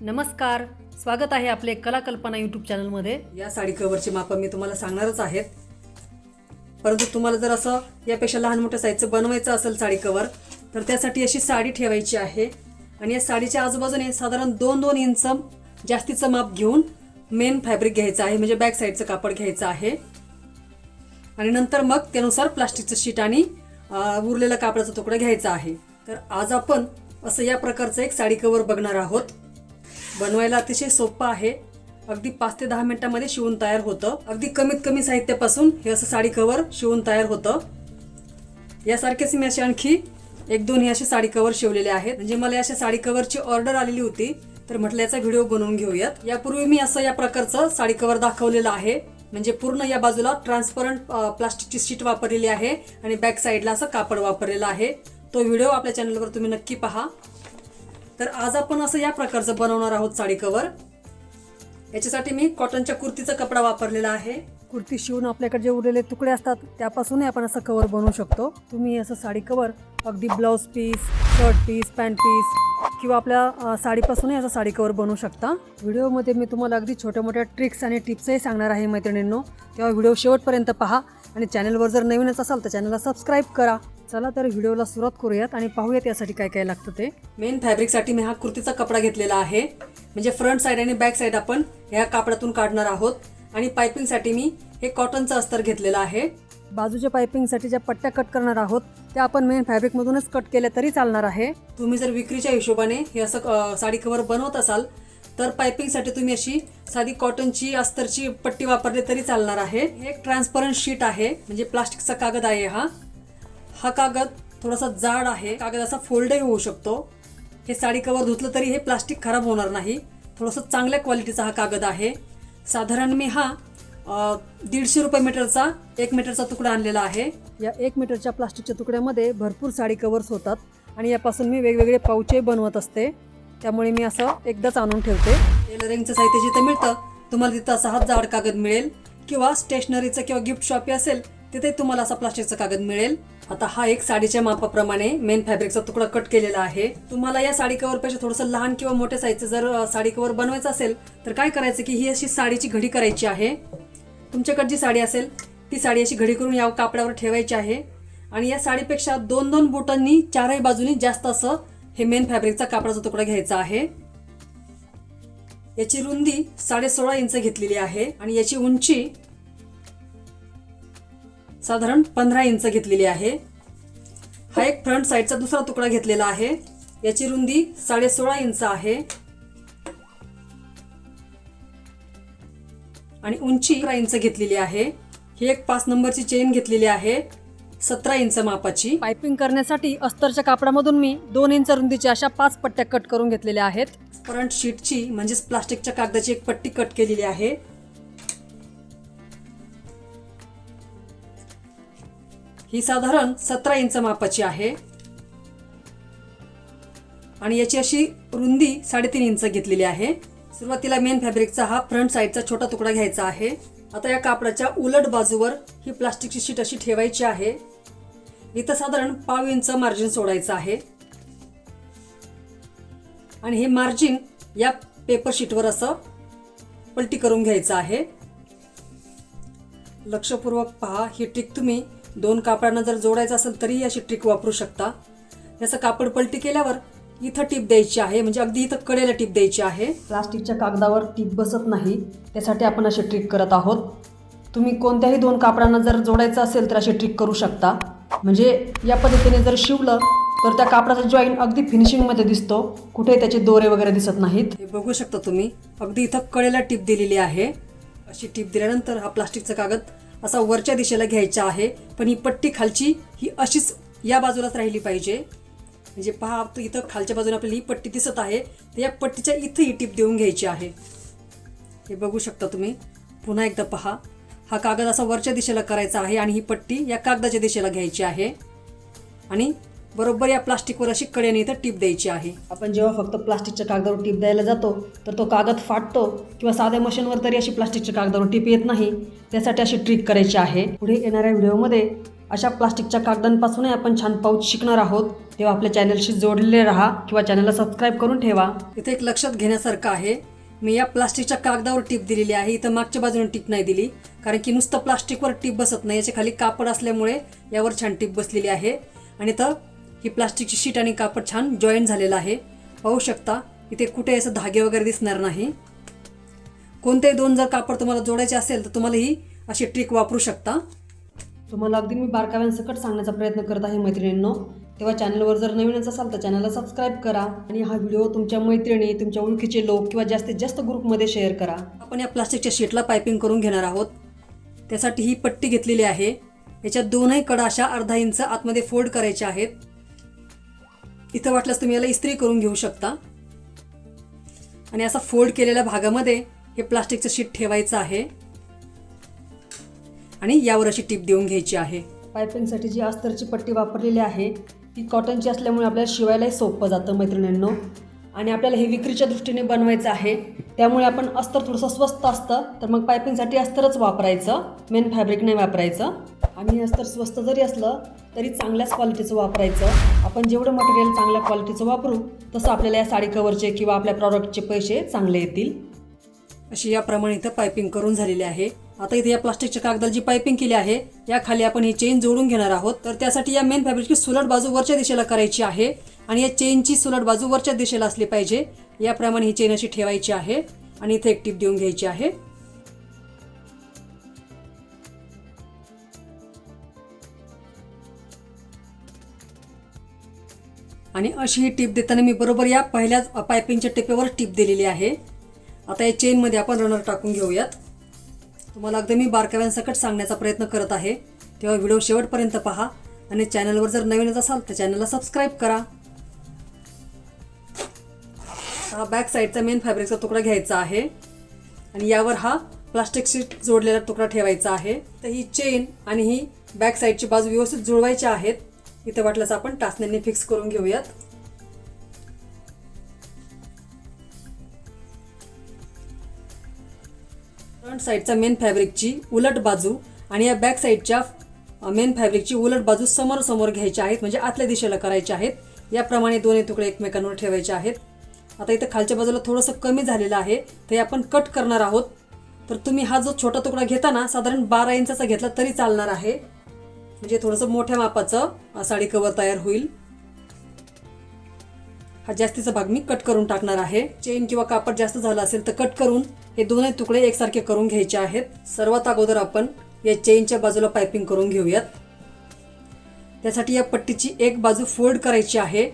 नमस्कार. स्वागत आहे आपले कलाकल्पना यूट्यूब चॅनलमध्ये. या साडी कवरची मापं मी तुम्हाला सांगणारच आहेत. परंतु तुम्हाला जर असं यापेक्षा लहान मोठ्या साईजचं बनवायचं असेल साडी कवर तर त्यासाठी अशी साडी ठेवायची आहे. आणि या साडीच्या आजूबाजूने साधारण दोन दोन इंच जास्तीचं माप घेऊन मेन फॅब्रिक घ्यायचं आहे म्हणजे बॅक साईडचं कापड घ्यायचं आहे. आणि नंतर मग त्यानुसार प्लास्टिकचं शीट आणि उरलेलं कापडाचा तुकडा घ्यायचा आहे. तर आज आपण असं या प्रकारचं एक साडी कवर बघणार आहोत. बनवायला अतिशय सोपं आहे. अगदी पाच ते दहा मिनिटांमध्ये शिवून तयार होतं. अगदी कमीत कमी साहित्यापासून हे असं साडी कवर शिवून तयार होतं. यासारखेच मी असे आणखी एक दोन हे असे साडी कवर शिवलेले आहेत. म्हणजे मला अशा साडी कवरची ऑर्डर आलेली होती. तर म्हटलं याचा व्हिडिओ बनवून घेऊयात. यापूर्वी मी असं या प्रकारचं साडी कवर दाखवलेलं आहे. म्हणजे पूर्ण या बाजूला ट्रान्सपरंट प्लास्टिकची शीट वापरलेली आहे आणि बॅक साईडला असं कापड वापरलेलं आहे. तो व्हिडिओ आपल्या चॅनलवर तुम्ही नक्की पहा. तर आज आपण असं या प्रकारचं बनवणार आहोत साडी कवर याच्यासाठी मी कॉटनच्या कुर्तीचा कपडा वापरलेला आहे. कुर्ती शिवून आपल्याकडे जे उरलेले तुकडे असतात त्यापासूनही आपण असं कवर बनवू शकतो. तुम्ही असं साडी कवर अगदी blouse piece shirt piece pant piece किंवा आपल्या साडीपासूनही असं साडी कवर बनवू शकता. व्हिडिओमध्ये मी तुम्हाला अगदी छोट्या मोठ्या ट्रिक्स आणि टिप्सही सांगणार आहे मैत्रिणींनो. तेव्हा व्हिडिओ शेवटपर्यंत पहा. आणि चॅनलवर जर नवीनच असाल तर चॅनलला सबस्क्राईब करा. चला तर व्हिडिओला सुरुवात करूयात आणि पाहूयात यासाठी काय काय लागतं ते. मेन फॅब्रिकसाठी मी हा कुर्तीचा कपडा घेतलेला आहे. म्हणजे फ्रंट साईड आणि बॅक साईड आपण ह्या कापडातून काढणार आहोत. आणि पायपिंगसाठी मी हे कॉटनचं अस्तर घेतलेलं आहे. बाजूच्या पायपिंगसाठी ज्या पट्ट्या कट करणार आहोत त्या आपण मेन फॅब्रिकमधूनच कट केल्या तरी चालणार आहे. तुम्ही जर विक्रीच्या हिशोबाने हे असं साडी कवर बनवत असाल तर पायपिंगसाठी तुम्ही अशी साधी कॉटनची अस्तरची पट्टी वापरली तरी चालणार आहे. एक ट्रान्सपरंट शीट आहे. म्हणजे प्लास्टिकचा कागद आहे हा. हा कागद थोडासा जाड आहे. कागद असा फोल्डही होऊ शकतो. हे साडी कवर धुतलं तरी हे प्लास्टिक खराब होणार नाही. थोडंसं चांगल्या क्वालिटीचा हा कागद आहे. साधारण मी हा दीडशे रुपये मीटरचा एक मीटरचा तुकडा आणलेला आहे. या एक मीटरच्या प्लास्टिकच्या तुकड्यामध्ये भरपूर साडी कवर्स होतात आणि यापासून मी वेगवेगळे पाऊचे बनवत असते. त्यामुळे मी असं एकदाच आणून ठेवते. टेलरिंगचं साहित्य जिथं मिळतं तुम्हाला तिथं असा हा जाड कागद मिळेल. किंवा स्टेशनरीचं किंवा गिफ्ट शॉपी असेल तिथे तुम्हाला असा प्लास्टिकचा कागद मिळेल. आता हा एक साडीच्या मापाप्रमाणे मेन फॅब्रिकचा तुकडा कट केलेला आहे. तुम्हाला या साडी कवर पेक्षा थोडंसं लहान किंवा मोठ्या साईजचं जर साडी कवर बनवायचं असेल तर काय करायचं की ही अशी साडीची घडी करायची आहे. तुमच्याकडे जी साडी असेल ती साडी अशी घडी करून या कापडावर ठेवायची आहे. आणि या साडीपेक्षा दोन दोन बोटांनी चारही बाजूनी जास्त असं हे मेन फॅब्रिकचा कापडाचा तुकडा घ्यायचा आहे. याची रुंदी साडे सोळा इंच घेतलेली आहे आणि याची उंची साधारण पंधरा इंच घेतलेली आहे. हा एक फ्रंट साईडचा दुसरा तुकडा घेतलेला आहे. याची रुंदी साडे सोळा इंच आहे. आणि उंची अकरा इंच घेतलेली आहे. ही एक पाच नंबरची चेन घेतलेली आहे. सतरा इंच मापाची. पायपिंग करण्यासाठी अस्तरच्या कापडामधून मी दोन इंच रुंदीच्या अशा पाच पट्ट्या कट करून घेतलेल्या आहेत. फ्रंट शीटची म्हणजेच प्लास्टिकच्या कागदाची एक पट्टी कट केलेली आहे. ही साधारण सतरा इंच मापाची आहे. आणि याची अशी रुंदी साडेतीन इंच घेतलेली आहे. सुरुवातीला मेन फॅब्रिकचा हा फ्रंट साईडचा छोटा तुकडा घ्यायचा आहे. आता या कापडाच्या उलट बाजूवर ही प्लास्टिकची शीट अशी ठेवायची आहे. इथं साधारण पाव इंच मार्जिन सोडायचं आहे. आणि हे मार्जिन या पेपर शीटवर असं पलटी करून घ्यायचं आहे. लक्षपूर्वक पहा ही टिक तुम्ही दोन कापडांना जर जोडायचं असेल तरी अशी ट्रिक वापरू शकता. याचं कापड पलटी केल्यावर इथं टीप द्यायची आहे म्हणजे अगदी इथं कडेला टीप द्यायची आहे. प्लास्टिकच्या कागदावर टीप बसत नाही त्यासाठी आपण अशी ट्रिक करत आहोत. तुम्ही कोणत्याही दोन कापडांना जर जोडायचं असेल तर अशी ट्रिक करू शकता. म्हणजे या पद्धतीने जर शिवलं तर त्या कापडाचा जॉईन अगदी फिनिशिंगमध्ये दिसतो. कुठे त्याचे दोरे वगैरे दिसत नाहीत. हे बघू शकता तुम्ही अगदी इथं कडेला टीप दिलेली आहे. अशी टीप दिल्यानंतर हा प्लास्टिकचा कागद असा वरच्या दिशेला घ्यायचा आहे. पण ही पट्टी खालची ही अशीच या बाजूलाच राहिली पाहिजे. म्हणजे पहा तो इथं खालच्या बाजूने आपल्याला ही पट्टी दिसत आहे. तर या पट्टीच्या इथं ही टीप देऊन घ्यायची आहे. हे बघू शकता तुम्ही. पुन्हा एकदा पहा. हा कागद असा वरच्या दिशेला करायचा आहे आणि ही पट्टी या कागदाच्या दिशेला घ्यायची आहे. आणि बरोबर या प्लास्टिकवर अशी कडेने इथं टीप द्यायची आहे. आपण जेव्हा फक्त प्लास्टिकच्या कागदावर टीप द्यायला जातो तर तो कागद फाटतो किंवा साध्या मशीनवर तरी अशी प्लास्टिकच्या कागदावर टीप येत नाही. त्यासाठी अशी ट्रिक करायची आहे. पुढे येणाऱ्या व्हिडिओमध्ये अशा प्लास्टिकच्या कागदांपासूनही आपण छान पाऊच शिकणार आहोत. तेव्हा आपल्या चॅनलशी जोडलेले राहा किंवा चॅनलला सबस्क्राईब करून ठेवा. इथे एक लक्षात घेण्यासारखं आहे. मी या प्लास्टिकच्या कागदावर टीप दिलेली आहे. इथं मागच्या बाजूने टीप नाही दिली कारण की नुसतं प्लास्टिकवर टीप बसत नाही. याच्या खाली कापड असल्यामुळे यावर छान टीप बसलेली आहे. आणि इथं ही प्लास्टिकची शीट आणि कापड छान जॉईंट झालेलं आहे. पाहू शकता इथे कुठे असं धागे वगैरे दिसणार नाही. कोणतेही दोन जर कापड तुम्हाला जोडायचे असेल तर तुम्हाला ही अशी ट्रिक वापरू शकता. तुम्हाला अगदी मी बारकाव्यांसकट सांगण्याचा प्रयत्न करत आहे मैत्रिणींनो. तेव्हा चॅनलवर जर नवीनच असाल तर चॅनलला सबस्क्राईब करा आणि हा व्हिडिओ तुमच्या मैत्रिणी तुमच्या ओळखीचे लोक किंवा जास्तीत जास्त ग्रुपमध्ये शेअर करा. आपण या प्लास्टिकच्या शीटला पायपिंग करून घेणार आहोत. त्यासाठी ही पट्टी घेतलेली आहे. याच्या दोनही कडा अशा अर्धा इंच आतमध्ये फोल्ड करायच्या आहेत. इथं वाटल्यास तुम्ही याला इस्त्री करून घेऊ शकता. आणि असा फोल्ड केलेल्या भागामध्ये हे प्लास्टिकचं शीट ठेवायचं आहे. आणि यावर अशी टीप देऊन घ्यायची आहे. पायपिंगसाठी जी अस्तरची पट्टी वापरलेली आहे ती कॉटनची असल्यामुळे आपल्याला शिवायलाही सोपं जातं मैत्रिणींनो. आणि आपल्याला हे विक्रीच्या दृष्टीने बनवायचं आहे. त्यामुळे आपण अस्तर थोडंसं स्वस्त असतं तर मग पायपिंगसाठी अस्तरच वापरायचं. मेन फॅब्रिक नाही वापरायचं. आणि हे अस्तर स्वस्त जरी असलं तरी चांगल्याच क्वालिटीचं वापरायचं. आपण जेवढं मटेरियल चांगल्या क्वालिटीचं वापरू तसं आपल्याला या साडी कवरचे किंवा आपल्या प्रॉडक्टचे पैसे चांगले येतील. अशी याप्रमाणे इथं पायपिंग करून झालेली आहे. आता इथे या प्लास्टिकच्या कागदाला जी पायपिंग केली आहे या खाली आपण ही चेन जोडून घेणार आहोत. तर त्यासाठी या मेन फॅब्रिकची सुलट बाजू वरच्या दिशेला करायची आहे आणि या चेनची सुलट बाजू वरच्या दिशेला असली पाहिजे. याप्रमाणे ही चेन अशी ठेवायची आहे आणि इथे एक टीप देऊन घ्यायची आहे. आणि अशी ही टीप देताना मी बरोबर या पहिल्याच पायपिंगच्या टिपेवर टीप दिलेली आहे. आता या चेनमध्ये आपण रनर टाकून घेऊयात. तुम्हाला अगदी मी बारकाव्यांसकट सांगण्याचा प्रयत्न करत आहे. तेव्हा व्हिडिओ शेवटपर्यंत पहा आणि चॅनलवर जर नवीनच असाल तर चॅनलला सबस्क्राईब करा. हा बॅक साईडचा मेन फॅब्रिकचा तुकडा घ्यायचा आहे. आणि यावर हा प्लास्टिक शीट जोडलेला तुकडा ठेवायचा आहे. तर ही चेन आणि ही बॅक साईडची बाजू व्यवस्थित जुळवायच्या आहेत. इथं वाटल्यास आपण टाचण्यांनी फिक्स करून घेऊयात. फ्रंट साईडचा मेन फॅब्रिकची उलट बाजू आणि या बॅक साईडच्या मेन फॅब्रिकची उलट बाजू समोर समोर घ्यायच्या आहेत म्हणजे आतल्या दिशेला करायच्या आहेत. याप्रमाणे दोन्ही तुकडे एकमेकांवर ठेवायचे आहेत. आता इथं खालच्या बाजूला थोडंसं कमी झालेलं आहे ते आपण कट करणार आहोत. तर तुम्ही हा जो छोटा तुकडा घेताना साधारण बारा इंचाचा घेतला तरी चालणार आहे. म्हणजे थोडंसं मोठ्या मापाचं साडी कवर तयार होईल. हा जास्तीचा भाग मी कट करून टाकणार आहे. चेन किंवा कापड जास्त झालं असेल तर कट करून हे दोनही तुकडे एकसारखे करून घ्यायचे आहेत. सर्वात अगोदर आपण या चेनच्या बाजूला पायपिंग करून घेऊयात. त्यासाठी या पट्टीची एक बाजू फोल्ड करायची आहे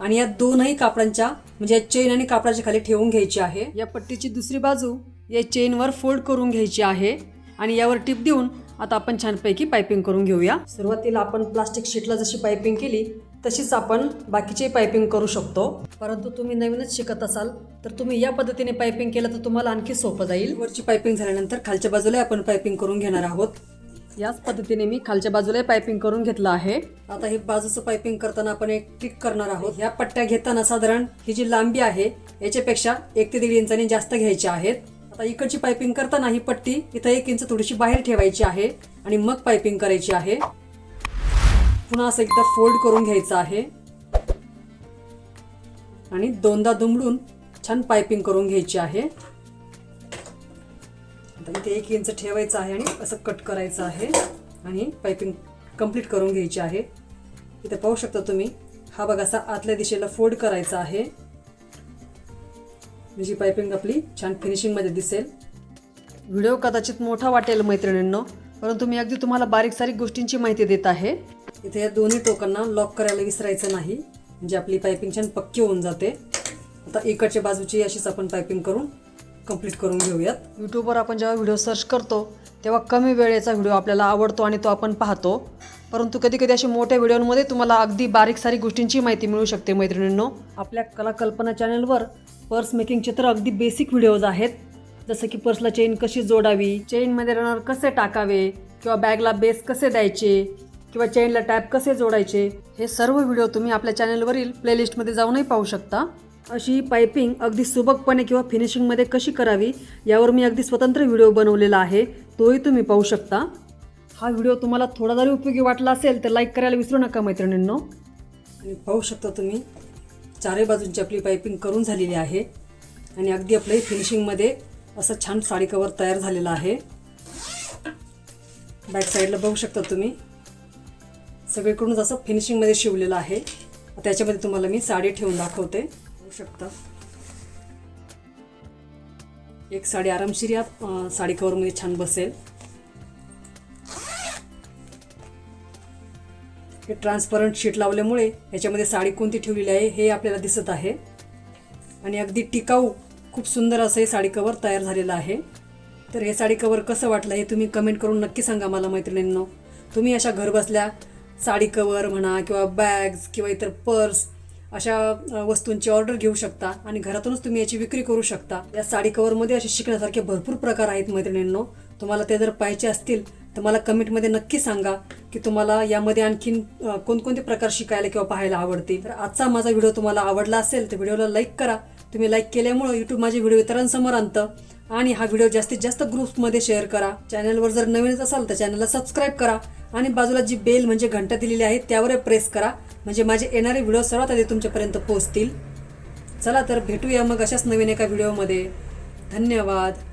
आणि या दोनही कापडांच्या म्हणजे या चेन आणि कापडाच्या खाली ठेवून घ्यायची आहे. या पट्टीची दुसरी बाजू या चेनवर फोल्ड करून घ्यायची आहे आणि यावर टिप देऊन आता आपण छानपैकी पायपिंग करून घेऊया. सुरुवातीला आपण प्लास्टिक शीटला जशी पायपिंग केली तशीच आपण बाकीचे पायपिंग करू शकतो. परंतु तुम्ही नवीनच शिकत असाल तर तुम्ही या पद्धतीने पायपिंग केलं तर तुम्हाला आणखी सोपं जाईल. वरची पायपिंग झाल्यानंतर खालच्या बाजूला आपण पायपिंग करून घेणार आहोत. याच पद्धतीने मी खालच्या बाजूला पायपिंग करून घेतलं आहे. आता हे बाजूचं पायपिंग करताना आपण एक ट्रिक करणार आहोत. ह्या पट्ट्या घेताना साधारण ही जी लांबी आहे याच्यापेक्षा एक ते दीड इंचाने जास्त घ्यायच्या आहेत. आता इकडची पायपिंग करताना ही पट्टी इथं एक इंच थोडीशी बाहेर ठेवायची आहे आणि मग पायपिंग करायची आहे. पुन्हा असं एकदा फोल्ड करून घ्यायचं आहे. आणि दोनदा दुमडून छान पायपिंग करून घ्यायची आहे. आता इथे एक इंच ठेवायचं आहे आणि असं कट करायचं आहे. आणि पायपिंग कंप्लीट करून घ्यायची आहे. इथे पाहू शकता तुम्ही हा बघा असा आतल्या दिशेला फोल्ड करायचा आहे. जी पायपिंग आपली छान फिनिशिंगमध्ये दिसेल. व्हिडिओ कदाचित मोठा वाटेल मैत्रिणींनो परंतु मी अगदी तुम्हाला बारीक सारीक गोष्टींची माहिती देत आहे. इथे या दोन्ही टोकांना लॉक करायला विसरायचं नाही. म्हणजे आपली पायपिंग छान पक्की होऊन जाते. आता इकडच्या बाजूची अशीच आपण पायपिंग करून कंप्लीट करून घेऊयात. यूट्यूबवर आपण जेव्हा व्हिडिओ सर्च करतो तेव्हा कमी वेळेचा व्हिडिओ आपल्याला आवडतो आणि तो आपण पाहतो. परंतु कधी कधी अशा मोठ्या व्हिडिओमध्ये तुम्हाला अगदी बारीक सारीक गोष्टींची माहिती मिळू शकते मैत्रिणींनो. आपल्या कलाकल्पना चॅनलवर पर्स मेकिंगचे तर अगदी बेसिक व्हिडिओज आहेत. जसं की पर्सला चेन कशी जोडावी चेनमध्ये रनर कसे टाकावे किंवा बॅगला बेस कसे द्यायचे किंवा चेनला टॅप कसे जोडायचे हे सर्व व्हिडिओ तुम्ही आपल्या चॅनलवरील प्लेलिस्टमध्ये जाऊनही पाहू शकता. अशी पायपिंग अगदी सुबकपणे किंवा फिनिशिंगमध्ये कशी करावी यावर मी अगदी स्वतंत्र व्हिडिओ बनवलेला आहे. तोही तुम्ही पाहू शकता. हा व्हिडिओ तुम्हाला थोडा जरी उपयोगी वाटला असेल तर लाईक करायला विसरू नका मैत्रिणींनो. आणि पाहू शकता तुम्ही चारही बाजूंची आपली पायपिंग करून झालेली आहे. आणि अगदी आपलंही फिनिशिंगमध्ये असं छान साडी कवर तयार झालेलं आहे. बॅक साईडला बघू शकता तुम्ही. सगळीकडूनच असं फिनिशिंगमध्ये शिवलेलं आहे. त्याच्यामध्ये तुम्हाला मी साडी ठेवून दाखवते. बघू शकता. एक साडी आरामशीर या साडी कवरमध्ये छान बसेल. हे ट्रान्सपरंट शीट लावल्यामुळे याच्यामध्ये साडी कोणती ठेवलेली आहे हे आपल्याला दिसत आहे. आणि अगदी टिकाऊ खूप सुंदर असं हे साडी कवर तयार झालेलं आहे. तर हे साडी कवर कसं वाटलं हे तुम्ही कमेंट करून नक्की सांगा मला मैत्रिणींनो. तुम्ही अशा घरबसल्या साडी कवर म्हणा किंवा बॅग्स किंवा इतर पर्स अशा वस्तूंची ऑर्डर घेऊ शकता आणि घरातूनच तुम्ही याची विक्री करू शकता. या साडी कवरमध्ये असे शिकण्यासारखे भरपूर प्रकार आहेत मैत्रिणींनो. तुम्हाला ते जर पाहिजे असतील तर मला कमेंटमध्ये नक्की सांगा की तुम्हाला यामध्ये आणखीन कोणकोणते प्रकार शिकायला किंवा पाहायला आवडतील. तर आजचा माझा व्हिडिओ तुम्हाला आवडला असेल तर व्हिडिओला लाईक करा. तुम्ही लाईक केल्यामुळं यूट्यूब माझे व्हिडिओ इतरांसमोर आणतं आणि हा व्हिडिओ जास्तीत जास्त ग्रुप्समध्ये शेअर करा. चॅनलवर जर नवीनच असाल तर चॅनलला सबस्क्राईब करा आणि बाजूला जी बेल म्हणजे घंटा दिलेली आहे त्यावर प्रेस करा. म्हणजे माझे येणारे व्हिडिओ सर्वात आधी तुमच्यापर्यंत पोहोचतील. चला तर भेटूया मग अशाच नवीन एका व्हिडिओमध्ये. धन्यवाद.